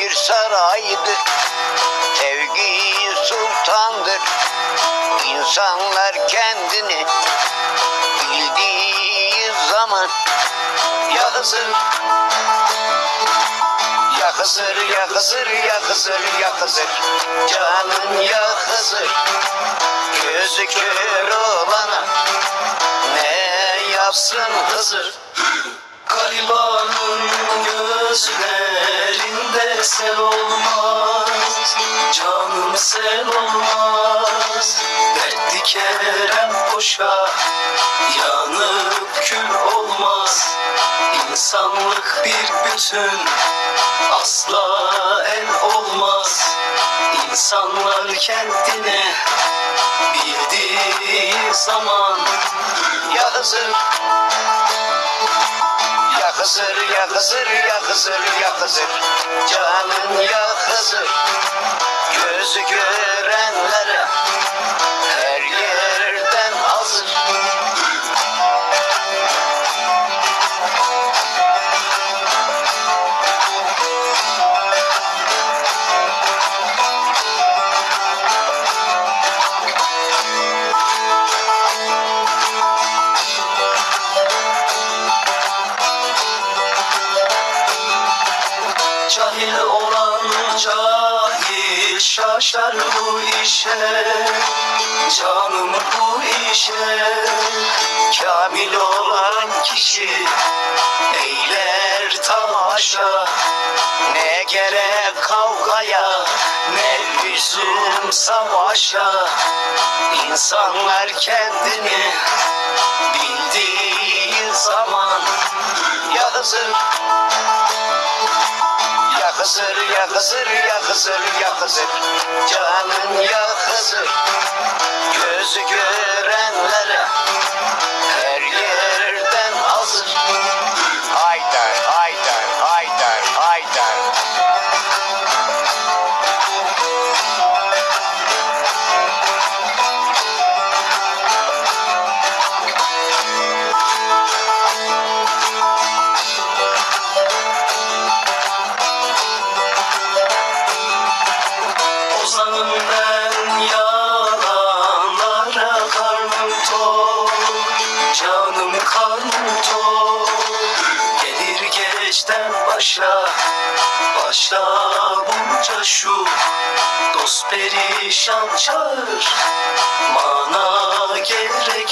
bir saraydır Sevgi sultandır. İnsanlar kendini bildiği zaman Ya Hızır Ya Hızır ya Hızır ya Hızır ya Canım ya Gözü kör olana Ne yapsın Hızır Garibanın gözlerinde sel olmaz Canım sel olmaz. Dertli kerem boşa Yanıp kül olmaz. İnsanlık bir bütün Asla el olmaz. İnsanlar kendine Bildiği zaman Ya Hızır Ya Hızır ya Hızır ya Hızır Canım ya Hızır Gözü görenlere Cahil olan cahil. Şaşar bu işe Canım bu işe. Kamil olan kişi eyler tamaşa. Ne gerek kavgaya Ne lüzum savaşa. İnsanlar kendini bildiği zaman Ya Hızır Ya Hızır ya Hızır ya Hızır Canım ya Hızır Gözü görenlere geçten başla Başla bunca şu. Dost perişan çağır Mana gelir